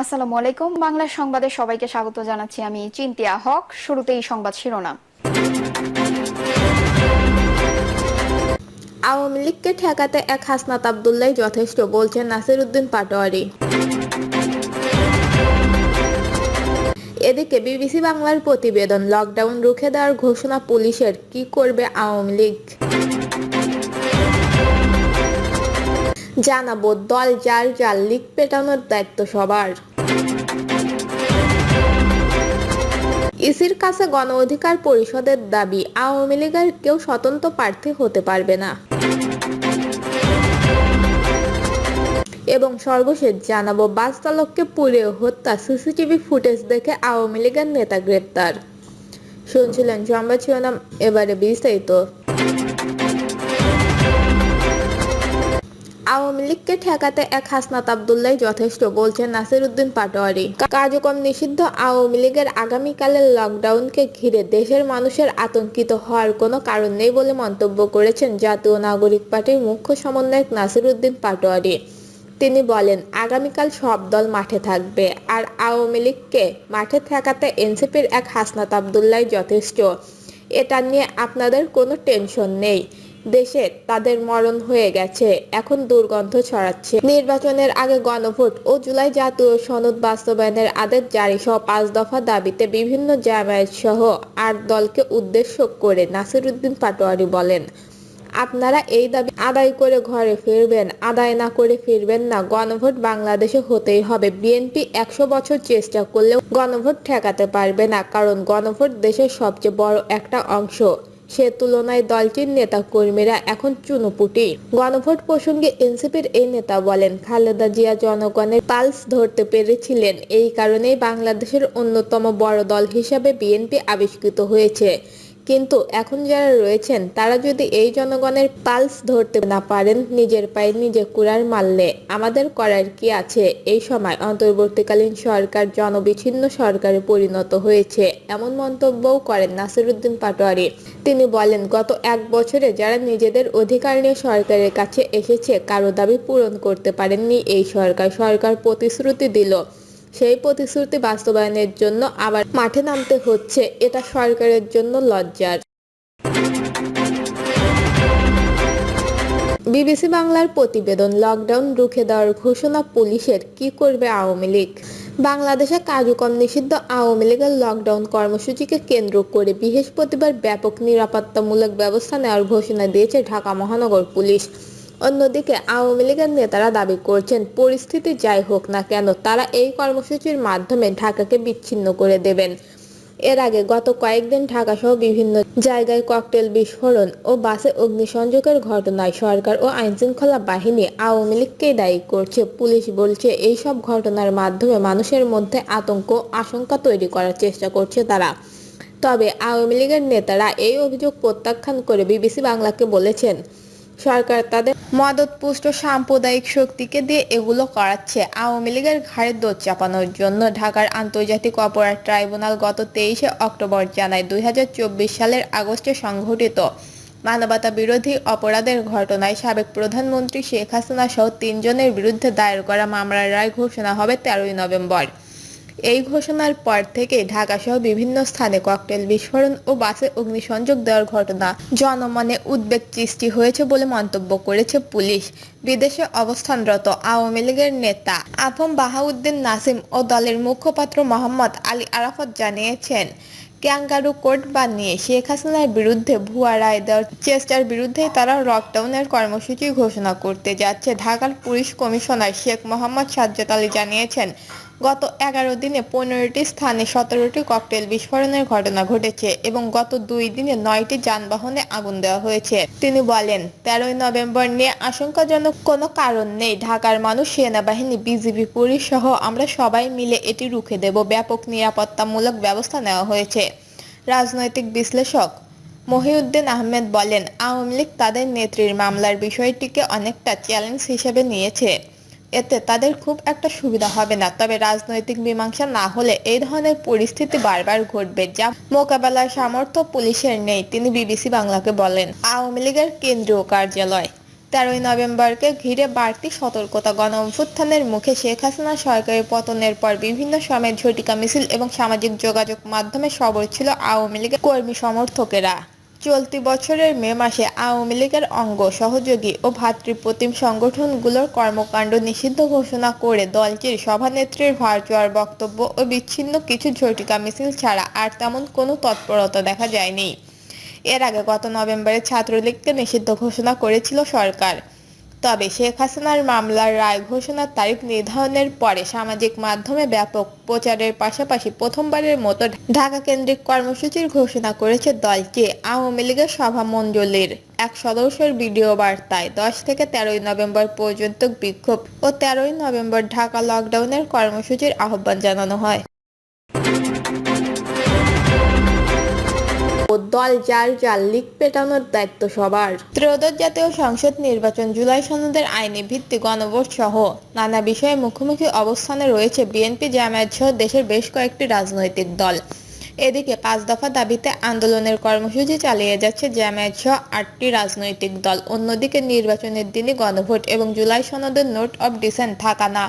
আসসালামু আলাইকুম। বাংলা সংবাদে সবাইকে স্বাগত জানাচ্ছি আমি চিন্তিয়া হক। শুরুতেই সংবাদ শিরোনাম। আওয়ামী লীগকে ঠেকাতে এক হাসনাত আবদুল্লাহ যথেষ্ট বলছেন নাসির উদ্দিন পাটোয়ারি। এদিকে বিবিসি বাংলার প্রতিবেদন, লকডাউন রুখে দেওয়ার ঘোষণা পুলিশের, কি করবে আওয়ামী লীগ? জানাব দল যার যার, লীগ পেটানোর দায়িত্ব সবার। ইসির কাছে গণ অধিকার পরিষদের দাবি, আওয়ামী লীগের কেউ স্বতন্ত্র প্রার্থী হতে পারবে না। এবং সর্বশেষ জানাব বাস চালককে পুড়ে হত্যা, সিসিটিভি ফুটেজ দেখে আওয়ামী লীগের নেতা গ্রেপ্তার। শুনছিলেন সংবাদ শিরোনাম, এবারে বিস্তারিত। আওয়ামী লীগকে ঠেকাতে এক হাসনাত আবদুল্লাহ যথেষ্ট, বলছেন নাসির উদ্দিন পাটোয়ারি। কার্যক্রম নিষিদ্ধ, আওয়ামী লীগের আগামীকালের লকডাউনকে ঘিরে দেশের মানুষের আতঙ্কিত হওয়ার কোনো কারণ নেই বলে মন্তব্য করেছেন জাতীয় নাগরিক পার্টির মুখ্য সমন্বয়ক নাসির উদ্দিন পাটোয়ারি। তিনি বলেন, আগামীকাল সব দল মাঠে থাকবে আর আওয়ামী লীগকে মাঠে ঠেকাতে এনসিপির এক হাসনাত আবদুল্লাহ যথেষ্ট। এটা নিয়ে আপনাদের কোনো টেনশন নেই। দেশে তাদের মরণ হয়ে গেছে। এখন দুর্গন্ধ ছড়াচ্ছে। নির্বাচনের আগে গণভোট ও জুলাই জাতীয় সনদ বাস্তবায়নের আদেশ জারি। সহ পাঁচ দফা দাবিতে বিভিন্ন জামায়াত সহ আট দলকে উদ্দেশ্য করে নাসিরুদ্দিন পাটোয়ারি বলেন, আপনারা এই দাবি আদায় করে ঘরে ফিরবেন। আদায় না করে ফিরবেন না। গণভোট বাংলাদেশে হতেই হবে। বিএনপি একশো বছর চেষ্টা করলেও গণভোট ঠেকাতে পারবে না। কারণ গণভোট দেশের সবচেয়ে বড় একটা অংশ। সে তুলনায় দলটির নেতা কর্মীরা এখন চুনোপুটি। গণভোট প্রসঙ্গে এনসিপির এই নেতা বলেন, খালেদা জিয়া জনগণের পালস ধরতে পেরেছিলেন। এই কারণেই বাংলাদেশের অন্যতম বড় দল হিসাবে বিএনপি আবিষ্কৃত হয়েছে। কিন্তু এখন যারা রয়েছেন, তারা যদি এই জনগণের পালস ধরতে না পারেন, নিজের পায়ে নিজে কুড়ার মারলে আমাদের করার কি আছে? এই সময় অন্তর্বর্তীকালীন সরকার জনবিচ্ছিন্ন সরকারে পরিণত হয়েছে, এমন মন্তব্যও করেন নাসিরুদ্দিন পাটোয়ারি। তিনি বলেন, গত এক বছরে যারা নিজেদের অধিকার নিয়ে সরকারের কাছে এসেছে, কারও দাবি পূরণ করতে পারেননি। এই সরকার সরকার প্রতিশ্রুতি দিল। সেই প্রতিশ্রুতি বাস্তবায়নের জন্য আবার মাঠে নামতে হচ্ছে। এটা সরকারের জন্য লজ্জার। বিবিসি বাংলার প্রতিবেদন, লকডাউন রুখে দেওয়ার ঘোষণা পুলিশের। কি করবে আওয়ামী লীগ? বাংলাদেশে কার্যক্রম নিষিদ্ধ, আওয়ামী লীগের লকডাউন কর্মসূচিকে কেন্দ্র করে বৃহস্পতিবার ব্যাপক নিরাপত্তামূলক ব্যবস্থা নেওয়ার ঘোষণা দিয়েছে ঢাকা মহানগর পুলিশ। অন্যদিকে আওয়ামী লীগের নেতারা দাবি করছেন, পরিস্থিতি যাই হোক না কেন, তারা এই কর্মসূচির মাধ্যমে ঢাকাকে বিচ্ছিন্ন করে দেবেন। এর আগে গত কয়েকদিন ঢাকাসহ বিভিন্ন জায়গায় ককটেল বিস্ফোরণ ও বাসে অগ্নিসংযোগের ঘটনায় সরকার ও আইনশৃঙ্খলা বাহিনী আওয়ামী লীগকেই দায়ী করছে। পুলিশ বলছে এই সব ঘটনার মাধ্যমে মানুষের মধ্যে আতঙ্ক আশঙ্কা তৈরি করার চেষ্টা করছে তারা। তবে আওয়ামী লীগের নেতারা এই অভিযোগ প্রত্যাখ্যান করে বিবিসি বাংলাকে বলেছেন সরকার তাদের মদতপুষ্ট সাম্প্রদায়িক শক্তিকে দিয়ে এগুলো করাচ্ছে। আওয়ামী লীগের ঘাড়ে দোষ চাপানোর জন্য ঢাকার আন্তর্জাতিক অপরাধ ট্রাইব্যুনাল গত তেইশে অক্টোবর জানায় দুই হাজার চব্বিশ সালের আগস্টে সংঘটিত মানবতা বিরোধী অপরাধের ঘটনায় সাবেক প্রধানমন্ত্রী শেখ হাসিনা সহ তিনজনের বিরুদ্ধে দায়ের করা মামলার রায় ঘোষণা হবে তেরোই নভেম্বর। এই ঘোষণার পর থেকে ঢাকাসহ বিভিন্ন স্থানে ককটেল বিস্ফোরণ ও বাসে অগ্নিসংযোগ দেওয়ার ঘটনা জনমনে উদ্বেগ সৃষ্টি হয়েছে বলে মন্তব্য করেছে পুলিশ। বিদেশে অবস্থানরত আওয়ামী লীগের নেতা আফম বাহাউদ্দিন নাসিম ও দলের মুখপাত্র মোহাম্মদ আলী আরাফত জানিয়েছেন, ক্যাঙ্গারু কোর্ট বানিয়ে শেখ হাসিনার বিরুদ্ধে ভুয়া রায় দেওয়ার চেষ্টার বিরুদ্ধে তারা লকডাউনের কর্মসূচি ঘোষণা করতে যাচ্ছে। ঢাকার পুলিশ কমিশনার শেখ মোহাম্মদ সাজ্জাদ আলী জানিয়েছেন গত এগারো দিনে পনেরোটি স্থানে সতেরোটি ককটেল বিস্ফোরণের ঘটনা ঘটেছে এবং গত দুই দিনে নয়টি যানবাহনে আগুন দেওয়া হয়েছে। তিনি বলেন, তেরোই নভেম্বর নিয়ে আশঙ্কাজনক কোনো কারণ নেই। ঢাকার মানুষ, সেনাবাহিনী, বিজিবি, পুলিশ সহ আমরা সবাই মিলে এটি রুখে দেব। ব্যাপক নিরাপত্তামূলক ব্যবস্থা নেওয়া হয়েছে। রাজনৈতিক বিশ্লেষক মহিউদ্দিন আহমেদ বলেন, আওয়ামী লীগ তাদের নেত্রীর মামলার বিষয়টিকে অনেকটা চ্যালেঞ্জ হিসেবে নিয়েছে। এতে তাদের খুব একটা সুবিধা হবে না। তবে রাজনৈতিক মীমাংসা না হলে এই ধরনের পরিস্থিতি বারবার ঘটবে, যা মোকাবেলার সামর্থ্য পুলিশের নেই, তিনি বিবিসি বাংলাকে বলেন। আওয়ামী লীগের কেন্দ্রীয় কার্যালয়। তেরোই নভেম্বরকে ঘিরে বাড়তি সতর্কতা গণ অভ্যুত্থানের মুখে শেখ হাসিনা সরকারের পতনের পর বিভিন্ন সময় ঝটিকা মিছিল এবং সামাজিক যোগাযোগ মাধ্যমে সবর ছিল আওয়ামী লীগের কর্মী সমর্থকেরা। চলতি বছরের মে মাসে আওয়ামী লীগের অঙ্গ সহযোগী ও ভাতৃপ্রতিম সংগঠনগুলোর কর্মকাণ্ড নিষিদ্ধ ঘোষণা করে দলটির সভানেত্রীর ভার্চুয়াল বক্তব্য ও বিচ্ছিন্ন কিছু ঝটিকা মিছিল ছাড়া আর তেমন কোনো তৎপরতা দেখা যায়নি। এর আগে গত নভেম্বরে ছাত্রলীগকে নিষিদ্ধ ঘোষণা করেছিল সরকার। তবে শেখ হাসিনার মামলার রায় ঘোষণার তারিখ নির্ধারণের পরে সামাজিক মাধ্যমে ব্যাপক প্রচারের পাশাপাশি প্রথমবারের মতো ঢাকা কেন্দ্রিক কর্মসূচির ঘোষণা করেছে দলটি আওয়ামী লীগের সভামণ্ডলীর এক সদস্যের ভিডিও বার্তায়। দশ থেকে তেরোই নভেম্বর পর্যন্ত বিক্ষোভ ও তেরোই নভেম্বর ঢাকা লকডাউনের কর্মসূচির আহ্বান জানানো হয়। দল যার যার লিগ পেটানোর দায়িত্ব সবার। ত্রয়োদশ জাতীয় সংসদ নির্বাচন জুলাই সনদের আইনি ভিত্তি গণভোট সহ নানা বিষয়ে মুখোমুখি অবস্থানে রয়েছে বিএনপি জামায়াত সহ দেশের বেশ কয়েকটি রাজনৈতিক দল। এদিকে পাঁচ দফা দাবিতে আন্দোলনের কর্মসূচি চালিয়ে যাচ্ছে জামায়াত সহ আটটি রাজনৈতিক দল। অন্যদিকে নির্বাচনের দিনে গণভোট এবং জুলাই সনদের নোট অব ডিসেন্ট থাকা না।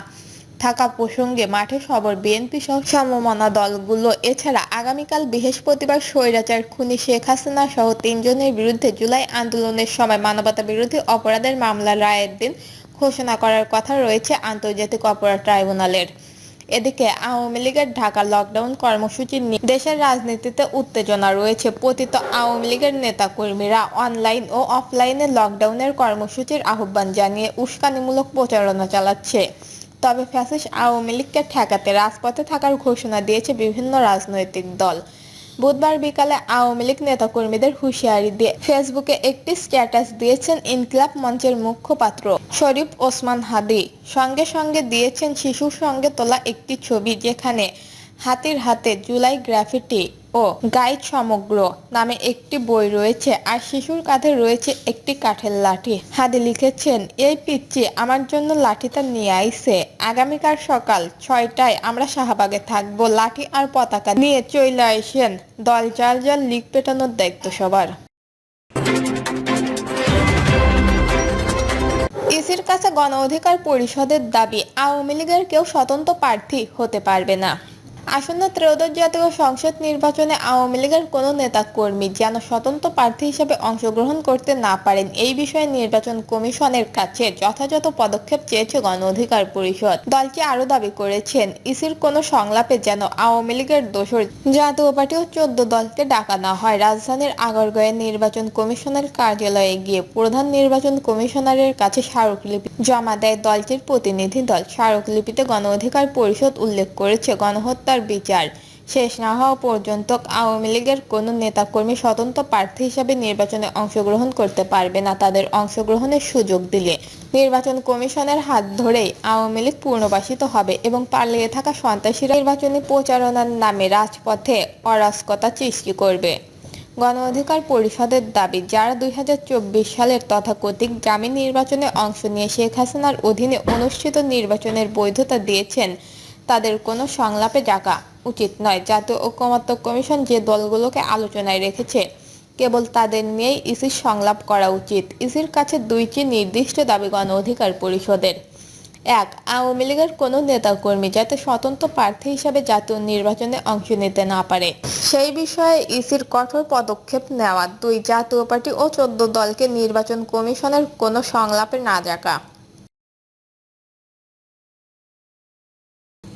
থাকা প্রসঙ্গে মাঠে সবর বিএনপি সহ সমমনা দলগুলো। এছাড়া আগামীকাল বৃহস্পতিবার স্বৈরাচার খুনি শেখ হাসিনা সহ তিনজনের বিরুদ্ধে জুলাই আন্দোলনের সময় মানবতা বিরোধী অপরাধের মামলার রায়ের দিন ঘোষণা করার কথা রয়েছে আন্তর্জাতিক অপরাধ ট্রাইব্যুনালের। এদিকে আওয়ামী লীগের ঢাকা লকডাউন কর্মসূচি নিয়ে দেশের রাজনীতিতে উত্তেজনা রয়েছে। পতিত আওয়ামী লীগের নেতাকর্মীরা অনলাইন ও অফলাইনে লকডাউনের কর্মসূচির আহ্বান জানিয়ে উস্কানিমূলক প্রচারণা চালাচ্ছে। তবে ফ্যাসিস আওয়ামী লীগকে ঠেকাতে রাজপথে থাকার ঘোষণা দিয়েছে বিভিন্ন রাজনৈতিক দল। বুধবার বিকালে আওয়ামী লীগ নেতাকর্মীদের হুঁশিয়ারি দিয়ে ফেসবুকে একটি স্ট্যাটাস দিয়েছেন ইনকিলাব মঞ্চের মুখপাত্র শরীফ ওসমান হাদি। সঙ্গে সঙ্গে দিয়েছেন শিশুর সঙ্গে তোলা একটি ছবি যেখানে হাতির হাতে জুলাই গ্রাফিটি ও গাইড সমগ্র নামে একটি বই রয়েছে আর শিশুর কাঁধে রয়েছে একটি কাঠের লাঠি। হাদি লিখেছেন, এই পিচ্ছি আমার জন্য লাঠিটা নিয়ে আইছে। আগামীকাল সকাল ছয়টায় আমরা শাহবাগে থাকব। লাঠি আর পতাকা নিয়ে চলে আসেন দল যার যার লিগ পেটানোর দায়িত্ব সবার। ইসির কাছে গণ অধিকার পরিষদের দাবি, আওয়ামী লীগের কেউ স্বতন্ত্র প্রার্থী হতে পারবে না। আসন্ন ত্রয়োদশ জাতীয় সংসদ নির্বাচনে আওয়ামী লীগের কোনো নেতা কর্মী যেন স্বতন্ত্র প্রার্থী হিসেবে অংশগ্রহণ করতে না পারেন, এই বিষয়ে নির্বাচন কমিশনের কাছে যথাযথ পদক্ষেপ চেয়েছে গণ অধিকার পরিষদ। দলটি আরও দাবি করেছেন, ইসির কোনো সংলাপে যেন আওয়ামী লীগের দোষর জাতীয় পার্টি ও চোদ্দ দলকে ডাকা না হয়। রাজধানীর আগরগাঁয়ে নির্বাচন কমিশনের কার্যালয়ে গিয়ে প্রধান নির্বাচন কমিশনারের কাছে স্মারকলিপি জমা দেয় দলটির প্রতিনিধি দল। স্মারকলিপিতে গণ অধিকার পরিষদ উল্লেখ করেছে গণহত্যার বিচার। শেষ না হওয়া পর্যন্ত আওয়ামী লীগের কোনো নেতাকর্মী স্বতন্ত্র প্রার্থী হিসাবে নির্বাচনে অংশগ্রহণ করতে পারবে না। তাদের অংশগ্রহণের সুযোগ দিলে নির্বাচন কমিশনের হাত ধরেই আওয়ামী লীগ পুনর্বাসিত হবে এবং পালিয়ে থাকা সন্ত্রাসীরা নির্বাচনী প্রচারণার নামে রাজপথে অরাজকতা সৃষ্টি করবে। গণ অধিকার পরিষদের দাবি, যারা দুই হাজার চব্বিশ সালের তথাকথিত গ্রামীণ নির্বাচনে অংশ নিয়ে শেখ হাসিনার অধীনে অনুষ্ঠিত নির্বাচনের বৈধতা দিয়েছেন তাদের কোনো সংলাপে ডাকা উচিত নয়। জাতীয় ঐকমত্য কমিশন যে দলগুলোকে আলোচনায় রেখেছে, কেবল তাদের নিয়েই ইসির সংলাপ করা উচিত। ইসির কাছে দুইটি নির্দিষ্ট দাবি গণ অধিকার পরিষদের। এক, আওয়ামী লীগের কোনো নেতাকর্মী যাতে স্বতন্ত্র প্রার্থী হিসাবে জাতীয় নির্বাচনে অংশ নিতে না পারে। সেই বিষয়ে ইসির কঠোর পদক্ষেপ নেওয়া। দুই, জাতীয় পার্টি ও চোদ্দ দলকে নির্বাচন কমিশনের কোনো সংলাপে না ডাকা